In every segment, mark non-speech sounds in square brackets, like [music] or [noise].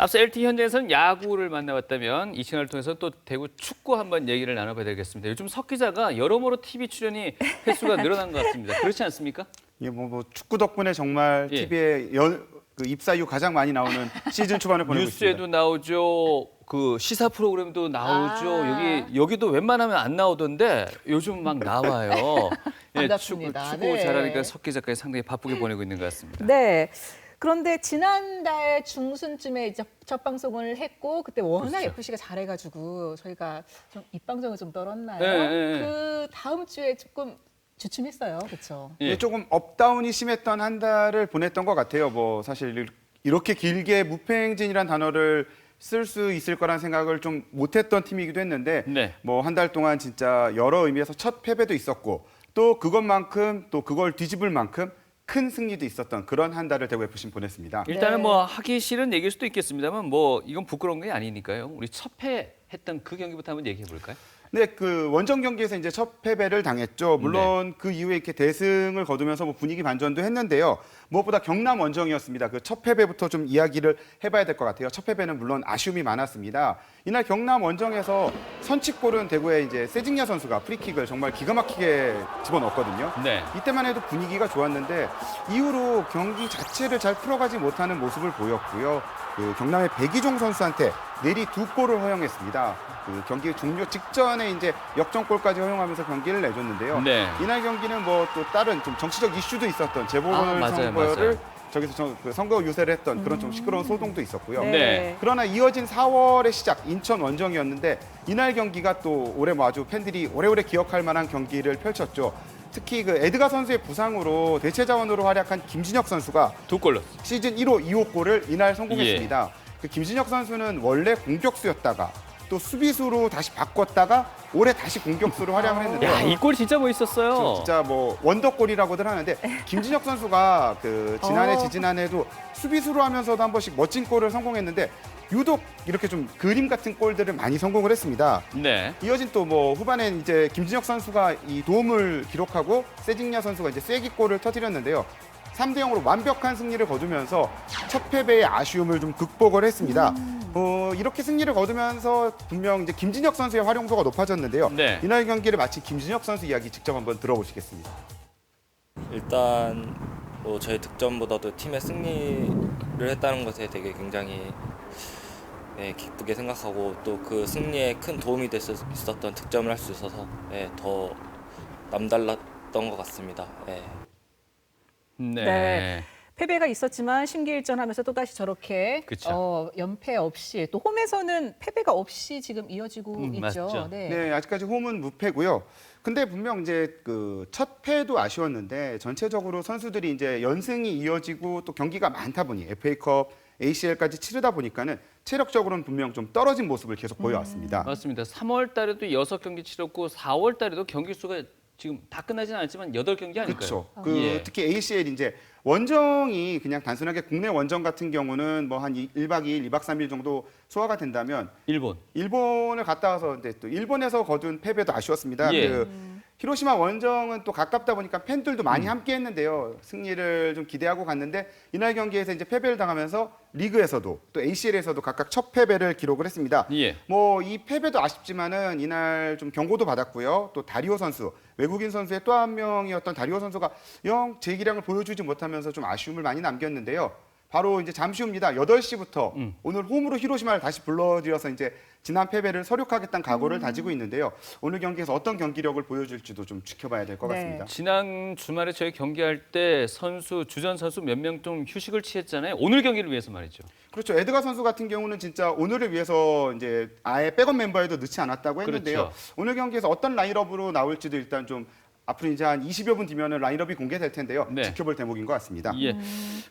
앞서 LT 현장에서는 야구를 만나봤다면 이 채널을 통해서 또 대구 축구 한번 얘기를 나눠봐야 되겠습니다. 요즘 석 기자가 여러모로 TV 출연이 횟수가 [laughs] 늘어난 것 같습니다. 그렇지 않습니까? 예, 뭐, 뭐 축구 덕분에 정말 예. TV에 연, 그 입사 이후 가장 많이 나오는 [laughs] 시즌 초반을 보내고 뉴스에도 있습니다. 나오죠. 그 시사 프로그램도 나오죠. 아. 여기 여기도 웬만하면 안 나오던데 요즘 막 나와요. [laughs] 예, 축구, 반갑습니다. 축구 네. 잘하니까 석 기자까지 상당히 바쁘게 보내고 있는 것 같습니다. 네. 그런데 지난달 중순쯤에 이제 첫 방송을 했고 그때 워낙 그렇죠. FC가 잘해가지고 저희가 좀 입방정을 좀 떨었나요? 네, 네, 네. 그 다음 주에 조금 주춤했어요, 그렇죠? 예. 예, 조금 업다운이 심했던 한 달을 보냈던 것 같아요. 뭐 사실 이렇게 길게 무패행진이란 단어를 쓸 수 있을 거란 생각을 좀 못했던 팀이기도 했는데 네. 뭐한 달 동안 진짜 여러 의미에서 첫 패배도 있었고 또 그것만큼 또 그걸 뒤집을 만큼 큰 승리도 있었던 그런 한 달을 대구 FC는 보냈습니다. 일단은 네. 뭐 하기 싫은 얘기일 수도 있겠습니다만 뭐 이건 부끄러운 게 아니니까요. 우리 첫 패 했던 그 경기부터 한번 얘기해 볼까요? 네, 그 원정 경기에서 이제 첫 패배를 당했죠. 물론 네. 그 이후에 이렇게 대승을 거두면서 뭐 분위기 반전도 했는데요. 무엇보다 경남 원정이었습니다. 그 첫 패배부터 좀 이야기를 해봐야 될 것 같아요. 첫 패배는 물론 아쉬움이 많았습니다. 이날 경남 원정에서 선취골은 대구의 이제 세징야 선수가 프리킥을 정말 기가 막히게 집어넣었거든요. 네. 이때만 해도 분위기가 좋았는데 이후로 경기 자체를 잘 풀어가지 못하는 모습을 보였고요. 그 경남의 백이종 선수한테 내리 두 골을 허용했습니다. 그 경기 종료 직전에 이제 역전골까지 허용하면서 경기를 내줬는데요. 네. 이날 경기는 뭐 또 다른 좀 정치적 이슈도 있었던 재보궐 아, 맞아요, 선거를 맞아요. 저기서 저- 그 선거 유세를 했던 그런 좀 시끄러운 소동도 있었고요. 네. 그러나 이어진 4월의 시작 인천 원정이었는데 이날 경기가 또 올해 뭐 아주 팬들이 오래오래 기억할 만한 경기를 펼쳤죠. 특히 그 에드가 선수의 부상으로 대체 자원으로 활약한 김진혁 선수가 두 골로. 시즌 1호 2호 골을 이날 성공했습니다. 예. 그 김진혁 선수는 원래 공격수였다가 또 수비수로 다시 바꿨다가 올해 다시 공격수로 활약을 했는데요. 야, 이 골 진짜 멋있었어요. 저 진짜 뭐 원더골이라고들 하는데 김진혁 선수가 그 지난해 어. 지지난해도 수비수로 하면서도 한 번씩 멋진 골을 성공했는데 유독 이렇게 좀 그림 같은 골들을 많이 성공을 했습니다. 네. 이어진 또 뭐 후반엔 이제 김진혁 선수가 이 도움을 기록하고 세징야 선수가 이제 쐐기골을 터뜨렸는데요. 3대 0으로 완벽한 승리를 거두면서 첫 패배의 아쉬움을 좀 극복을 했습니다. 어, 이렇게 승리를 거두면서 분명 이제 김진혁 선수의 활용도가 높아졌는데요. 네. 이날 경기를 마친 김진혁 선수 이야기 직접 한번 들어보시겠습니다. 일단 뭐 저희 득점보다도 팀의 승리를 했다는 것에 되게 굉장히 네, 기쁘게 생각하고 또 그 승리에 큰 도움이 있었던 득점을 할 수 있어서 네, 더 남달랐던 것 같습니다. 네. 네. 네. 패배가 있었지만 심기일전하면서 또 다시 저렇게 그쵸. 어, 연패 없이 또 홈에서는 패배가 없이 지금 이어지고 음, 있죠. 맞죠. 네. 네, 아직까지 홈은 무패고요. 근데 분명 이제 그 첫 패도 아쉬웠는데 전체적으로 선수들이 이제 연승이 이어지고 또 경기가 많다 보니 FA컵, ACL까지 치르다 보니까는 체력적으로는 분명 좀 떨어진 모습을 계속 보여왔습니다. 맞습니다. 3월 달에도 여섯 경기 치렀고 4월 달에도 경기 수가 지금 다 끝나진 않았지만 여덟 경기 아닐까요? 그렇죠. 그 예. 특히 ACL 이제 원정이 그냥 단순하게 국내 원정 같은 경우는 뭐 한 1박 2일, 2박 3일 정도 소화가 된다면 일본. 일본을 갔다 와서 이제 또 일본에서 거둔 패배도 아쉬웠습니다. 예. 그 히로시마 원정은 또 가깝다 보니까 팬들도 많이 음. 함께 했는데요. 승리를 좀 기대하고 갔는데 이날 경기에서 이제 패배를 당하면서 리그에서도 또 ACL에서도 각각 첫 패배를 기록을 했습니다. 예. 뭐 이 패배도 아쉽지만은 이날 좀 경고도 받았고요. 또 다리오 선수 외국인 선수의 또 한 명이었던 다리오 선수가 영 제기량을 보여주지 못하면서 좀 아쉬움을 많이 남겼는데요. 바로 이제 잠시 후입니다. 8시부터 음. 오늘 홈으로 히로시마를 다시 불러들여서 이제 지난 패배를 서력하겠다는 각오를 음. 다지고 있는데요. 오늘 경기에서 어떤 경기력을 보여줄지도 좀 지켜봐야 될것 네. 같습니다. 지난 주말에 저희 경기할 때 선수 주전 선수 몇 명 좀 휴식을 취했잖아요. 오늘 경기를 위해서 말이죠. 그렇죠. 에드가 선수 같은 경우는 진짜 오늘을 위해서 이제 아예 백업 멤버에도 넣지 않았다고 했는데요. 그렇죠. 오늘 경기에서 어떤 라인업으로 나올지도 일단 좀 앞으로 이제 한 20여 분 뒤면은 라인업이 공개될 텐데요. 네. 지켜볼 대목인 것 같습니다. 예.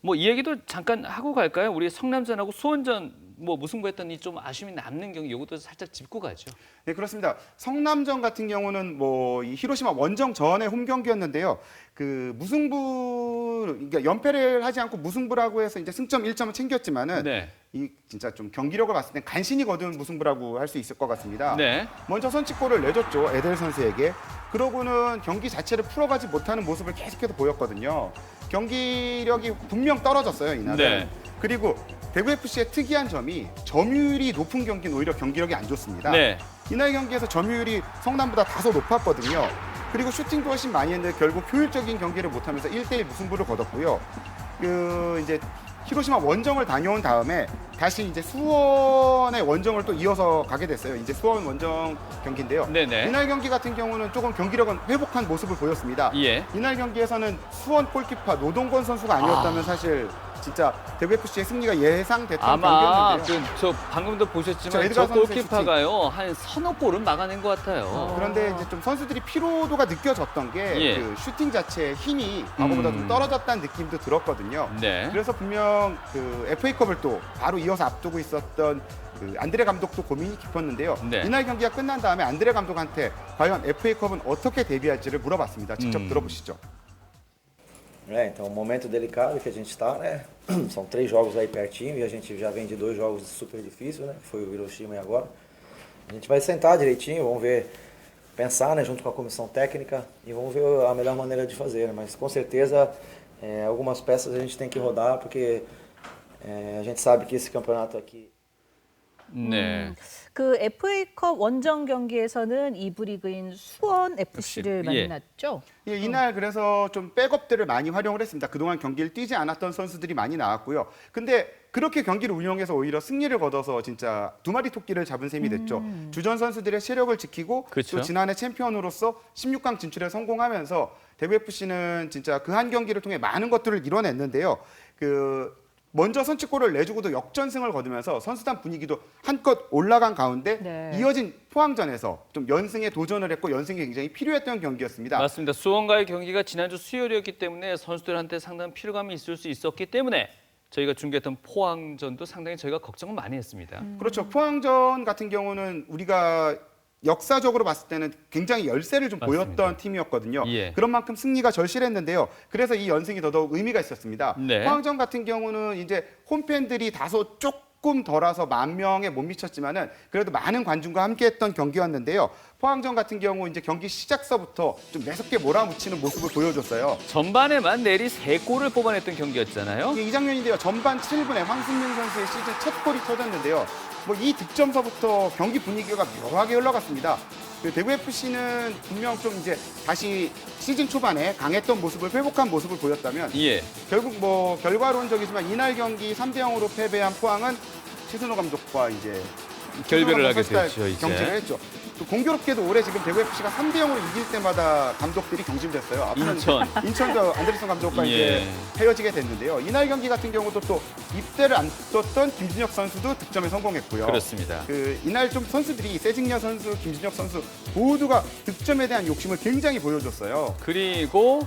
뭐 이 얘기도 잠깐 하고 갈까요? 우리 성남전하고 수원전 뭐 무승부했던 이좀 아쉬움이 남는 경기 이것도 살짝 짚고 가죠. 네, 그렇습니다. 성남전 같은 경우는 뭐 이 히로시마 원정 전의 홈 경기였는데요. 그 무승부 그러니까 연패를 하지 않고 무승부라고 해서 이제 승점 1점을 챙겼지만은 네. 이 진짜 좀 경기력을 봤을 땐 간신히 거둔 무승부라고 할 수 있을 것 같습니다. 네. 먼저 선취골을 내줬죠 에델 선수에게. 그러고는 경기 자체를 풀어가지 못하는 모습을 계속해서 보였거든요. 경기력이 분명 떨어졌어요 이날은. 네. 그리고 대구 FC의 특이한 점이 점유율이 높은 경기는 오히려 경기력이 안 좋습니다. 네. 이날 경기에서 점유율이 성남보다 다소 높았거든요. 그리고 슈팅도 훨씬 많이 했는데 결국 효율적인 경기를 못하면서 1대1 무승부를 거뒀고요. 그 이제 히로시마 원정을 다녀온 다음에 다시 이제 수원의 원정을 또 이어서 가게 됐어요. 이제 수원 원정 경기인데요. 네네. 이날 경기 같은 경우는 조금 경기력은 회복한 모습을 보였습니다. 예. 이날 경기에서는 수원 골키퍼 노동건 선수가 아니었다면 사실 진짜 대구 FC의 승리가 예상됐던 아마 경기였는데요. 그 저 방금도 저 보셨지만 에드가 저 선수의 골키퍼가요 한 서너 골은 막아낸 것 같아요. 그런데 이제 좀 선수들이 피로도가 느껴졌던 게 예. 그 슈팅 자체의 힘이 과거보다 음. 좀 떨어졌다는 느낌도 들었거든요. 네. 그래서 분명 그 FA컵을 또 바로 이어서 앞두고 있었던 그 안드레 감독도 고민이 깊었는데요. 네. 이날 경기가 끝난 다음에 안드레 감독한테 과연 FA컵은 어떻게 대비할지를 물어봤습니다. 직접 음. 들어보시죠. É, então, um momento delicado que a gente está, né? [clears throat] São três jogos aí pertinho e a gente já vem de dois jogos super difíceis, né? Foi o Hiroshima e agora. A gente vai sentar direitinho, vamos ver, pensar, né? Junto com a comissão técnica e vamos ver a melhor maneira de fazer. né? Mas com certeza, é, algumas peças a gente tem que rodar porque é, a gente sabe que esse campeonato aqui 네. 그 FA컵 원정 경기에서는 이부 리그인 수원 FC를 예. 만났죠. 예, 이날 그래서 좀 백업들을 많이 활용을 했습니다. 그동안 경기를 뛰지 않았던 선수들이 많이 나왔고요. 근데 그렇게 경기를 운영해서 오히려 승리를 거둬서 진짜 두 마리 토끼를 잡은 셈이 됐죠. 주전 선수들의 세력을 지키고 그렇죠. 또 지난해 챔피언으로서 16강 진출에 성공하면서 대구 FC는 진짜 그 한 경기를 통해 많은 것들을 이뤄냈는데요. 그 먼저 선취골을 내주고도 역전승을 거두면서 선수단 분위기도 한껏 올라간 가운데 네. 이어진 포항전에서 좀 연승에 도전을 했고 연승이 굉장히 필요했던 경기였습니다. 맞습니다. 수원과의 경기가 지난주 수요일이었기 때문에 선수들한테 상당한 피로감이 있을 수 있었기 때문에 저희가 중계했던 포항전도 상당히 저희가 걱정을 많이 했습니다. 그렇죠. 포항전 같은 경우는 우리가 역사적으로 봤을 때는 굉장히 열세를 좀 맞습니다. 보였던 팀이었거든요. 예. 그런 만큼 승리가 절실했는데요. 그래서 이 연승이 더더욱 의미가 있었습니다. 네. 포항전 같은 경우는 이제 홈팬들이 다소 조금 덜어서 만 명에 못 미쳤지만은 그래도 많은 관중과 함께했던 경기였는데요. 포항전 같은 경우 이제 경기 시작서부터 좀 매섭게 몰아붙이는 모습을 보여줬어요. 전반에만 내리 세 골을 뽑아냈던 경기였잖아요. 이게 이 장면인데요. 전반 7분에 황순민 선수의 시즌 첫 골이 터졌는데요. 뭐 이 득점서부터 경기 분위기가 묘하게 흘러갔습니다. 그 대구 FC는 분명 좀 이제 다시 시즌 초반에 강했던 모습을 회복한 모습을 보였다면 예. 결국 뭐 결과론적이지만 이날 경기 3대 0으로 패배한 포항은 최순호 감독과 이제 결별을 하게 됐죠, 이제. 경질을 했죠. 또 공교롭게도 올해 지금 대구 FC가 3대 0으로 이길 때마다 감독들이 경질됐어요. 앞으로는 인천. [laughs] 인천도 안데르슨 감독과 예. 이제 헤어지게 됐는데요. 이날 경기 같은 경우도 또 입대를 안 떴던 김진혁 선수도 득점에 성공했고요. 그렇습니다. 그 이날 좀 선수들이 세징야 선수, 김진혁 선수 모두가 득점에 대한 욕심을 굉장히 보여줬어요. 그리고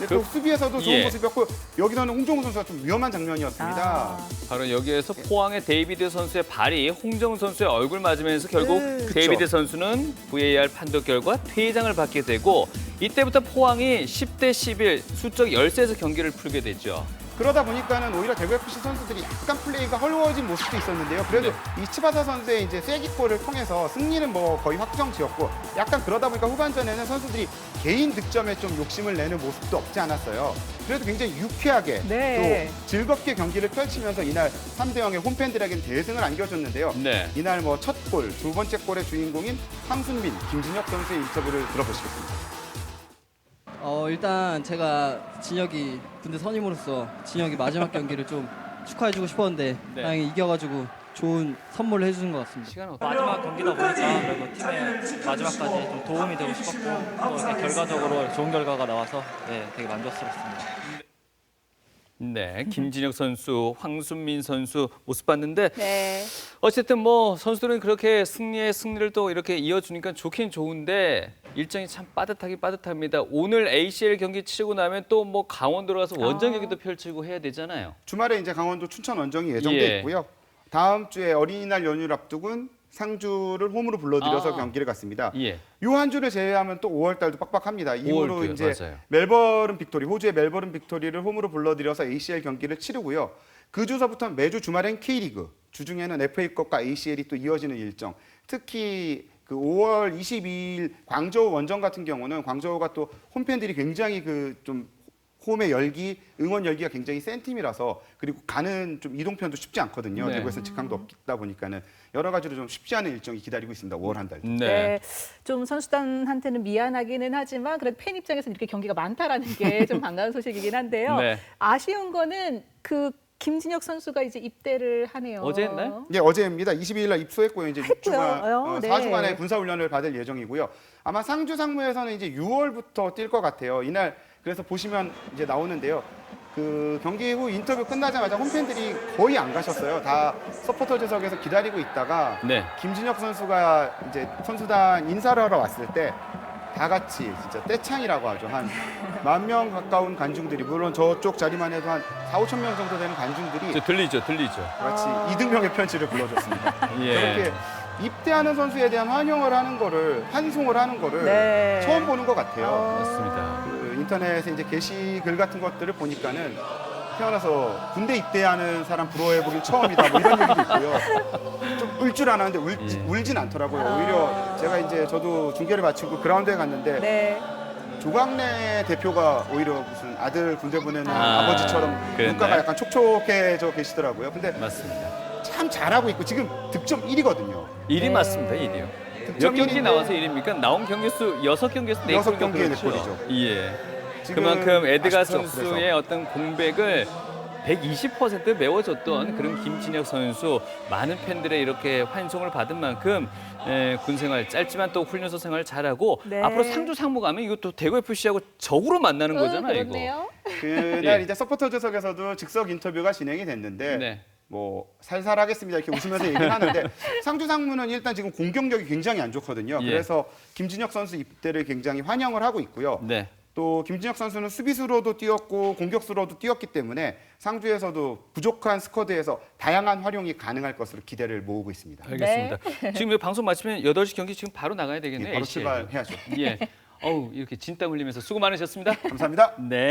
근데 그- 또 수비에서도 좋은 예. 모습이었고 여기서는 홍종우 선수가 좀 위험한 장면이었습니다. 아. 바로 여기에서 포항의 데이비드 선수의 발이 홍정 선수의 얼굴 맞으면서 결국 네. 데이비드 그쵸. 선수는 VAR 판독 결과 퇴장을 받게 되고 이때부터 포항이 10대 11 수적 13에서 경기를 풀게 됐죠. 그러다 보니까는 오히려 대구 FC 선수들이 약간 플레이가 헐거워진 모습도 있었는데요. 그래도 네. 이 치바사 선수의 이제 쐐기골을 통해서 승리는 뭐 거의 확정지었고 약간 그러다 보니까 후반전에는 선수들이 개인 득점에 좀 욕심을 내는 모습도 없지 않았어요. 그래도 굉장히 유쾌하게 네. 또 즐겁게 경기를 펼치면서 이날 3대 0의 홈팬들에게는 대승을 안겨줬는데요. 네. 이날 뭐 첫 골, 두 번째 골의 주인공인 황순민, 김진혁 선수의 인터뷰를 들어보시겠습니다. 어 일단 제가 진혁이 군대 선임으로서 진혁이 마지막 경기를 좀 축하해주고 싶었는데 네. 다행히 이겨가지고 좋은 선물을 해주는 것 같습니다. 시간 어떻게 마지막 경기다 보니까 그리고 팀의 마지막까지 좀 도움이 되고 싶었고 또 이렇게 결과적으로 좋은 결과가 나와서 네, 되게 만족스럽습니다. 네, 김진혁 선수, 황순민 선수 모습 봤는데 네. 어쨌든 뭐 선수들은 그렇게 승리에 승리를 또 이렇게 이어주니까 좋긴 좋은데 일정이 참 빠듯하긴 빠듯합니다. 오늘 ACL 경기 치르고 나면 또 뭐 강원도로 가서 원정 아. 경기도 펼치고 해야 되잖아요. 주말에 이제 강원도 춘천 원정이 예정돼 예. 있고요. 다음 주에 어린이날 연휴를 앞두고는 상주를 홈으로 불러들여서 아. 경기를 갖습니다. 예. 요 한 주를 제외하면 또 5월 달도 빡빡합니다. 이후로 5월 이제 맞아요. 멜버른 빅토리, 호주의 멜버른 빅토리를 홈으로 불러들여서 ACL 경기를 치르고요. 그 주서부터 매주 주말엔 K리그, 주중에는 FA컵과 ACL이 또 이어지는 일정. 특히 그 5월 22일 광저우 원정 같은 경우는 광저우가 또 홈팬들이 굉장히 그좀 홈의 열기, 응원 열기가 굉장히 센 팀이라서 그리고 가는 좀 이동편도 쉽지 않거든요. 네. 대구에서 직항도 없다 보니까는 여러 가지로 좀 쉽지 않은 일정이 기다리고 있습니다. 5월 한 달. 네. 네. 좀 선수단한테는 미안하기는 하지만 그래도 팬 입장에서는 이렇게 경기가 많다라는 게 [laughs] 좀 반가운 소식이긴 한데요. 네. 아쉬운 거는 그 김진혁 선수가 이제 입대를 하네요. 어제 했나요? 네, 어제입니다. 22일 날 입소했고요. 이제 했고요. 6주간 어, 어, 네. 4주간의 군사 훈련을 받을 예정이고요. 아마 상주 상무에서는 이제 6월부터 뛸 것 같아요. 이날 그래서 보시면 이제 나오는데요. 그 경기 후 인터뷰 끝나자마자 홈팬들이 거의 안 가셨어요. 다 서포터 좌석에서 기다리고 있다가 네. 김진혁 선수가 이제 선수단 인사를 하러 왔을 때 다 같이 진짜 떼창이라고 하죠. 한 [laughs] 만 명 가까운 관중들이 물론 저쪽 자리만 해도 한 4, 5천 명 정도 되는 관중들이 저 들리죠, 들리죠. 같이 이등병의 편지를 불러줬습니다. [laughs] 예. 저렇게 입대하는 선수에 대한 환영을 하는 거를 환송을 하는 거를 네. 처음 보는 것 같아요. 맞습니다. 그 인터넷에 이제 게시글 같은 것들을 보니까는 태어나서 군대 입대하는 사람 부러워해 보긴 처음이다 뭐 이런 얘기도 있고요. 좀 울 줄 알았는데 울, 예. 울진 않더라고요. 오히려 제가 이제 저도 중계를 마치고 그라운드에 갔는데 네. 조광래 대표가 오히려 무슨 아들 군대 보내는 아, 아, 버지처럼 그랬나요? 눈가가 약간 촉촉해져 계시더라고요. 근데 맞습니다. 참 잘하고 있고 지금 득점 1위거든요. 일이 네. 맞습니다, 일이요. 몇 득점 경기 일인데 나와서 일입니까 나온 경기 수 여섯 경기에서 네 여섯 골 경기에 네. 골이죠. 예. 지금 그만큼 에드가 아쉽죠, 선수의 그래서. 어떤 공백을 120% 메워줬던 그런 김진혁 선수 많은 팬들의 이렇게 환송을 받은 만큼 에, 군 생활 짧지만 또 훈련소 생활 잘하고 네. 앞으로 상주 상무 가면 이것도 대구 FC하고 적으로 만나는 거잖아요, 어, 이거. 그렇네요. 그날 예. 이제 서포터 좌석에서도 즉석 인터뷰가 진행이 됐는데 네. 뭐 살살하겠습니다 이렇게 웃으면서 얘기를 하는데 [laughs] 상주 상무는 일단 지금 공격력이 굉장히 안 좋거든요. 예. 그래서 김진혁 선수 입대를 굉장히 환영을 하고 있고요. 네. 또 김진혁 선수는 수비수로도 뛰었고 공격수로도 뛰었기 때문에 상주에서도 부족한 스쿼드에서 다양한 활용이 가능할 것으로 기대를 모으고 있습니다. 알겠습니다. 지금 이 방송 마치면 8시 경기 지금 바로 나가야 되겠네요. 바로 LCL. 출발해야죠. 예. 어우, 이렇게 진땀 흘리면서 수고 많으셨습니다. 감사합니다. 네.